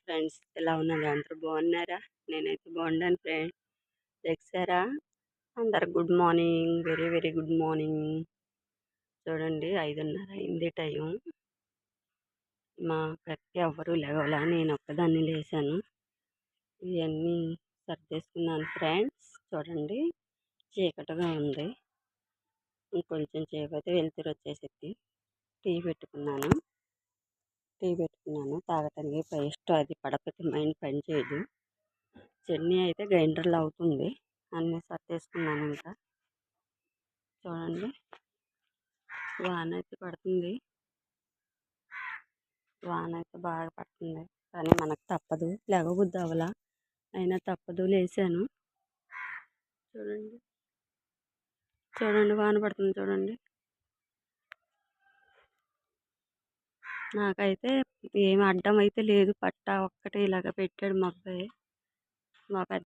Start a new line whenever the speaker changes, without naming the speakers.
Friends ఎలా ఉన్నారు? అందరూ బాగున్నారా? నేనైతే బాగున్నాను ఫ్రెండ్స్ లెక్సారా అందరు good morning very very good morning. చూడండి ఐదున్నర అయింది టైం మా ప్రతి ఎవరు లేవలా నేను ఒక్కదాన్ని లేచాను. ఇవన్నీ సర్దేసుకున్నాను ఫ్రెండ్స్. చూడండి చీకటిగా ఉంది. ఇంకొంచెం సేపు వెళ్తురు వచ్చేసిద్ది. టీ పెట్టుకున్నాను. టీ పెట్టుకున్నాను. తాగటానికి పేస్ట్ అది పడకపోతే మైండ్ పని చేయదు. చట్నీ అయితే గ్రైండర్లో అవుతుంది. అన్నీ సర్దేసుకున్నాను ఇంకా. చూడండి. వాన అయితే పడుతుంది. వాన అయితే బాగా పడుతుంది. కానీ మనకు తప్పదు. లేవబుద్ధి అవలా అయినా తప్పదు. లేసాను చూడండి. చూడండి. వాన పడుతుంది చూడండి. నాకైతే ఏమి అడ్డం అయితే లేదు. పట్టా ఒక్కటే ఇలాగ పెట్టాడు మా అబ్బాయి. మా పెద్ద